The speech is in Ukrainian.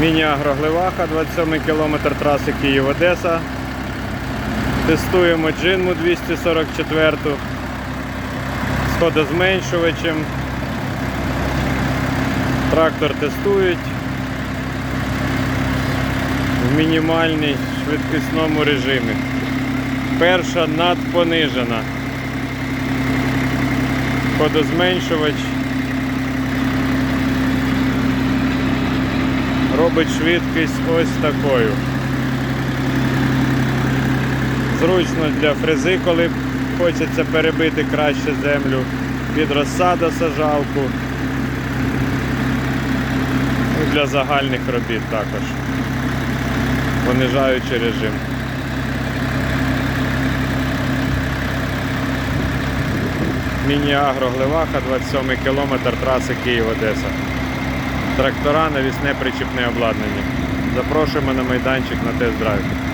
Міні-агроглеваха, 27 кілометр траси Київ-Одеса. Тестуємо джинму 244 з ходозменшувачем. Трактор тестують в мінімальній швидкісному режимі. Перша надпонижена. Ходозменшувач робить швидкість ось такою. Зручно для фрези, коли хочеться перебити краще землю, під розсаду сажалку. І для загальних робіт також. Понижаючий режим. Міні-агро Глеваха, 27 кілометр траси Київ-Одеса. Трактора, навісне причіпне обладнання. Запрошуємо на майданчик на тест-драйв.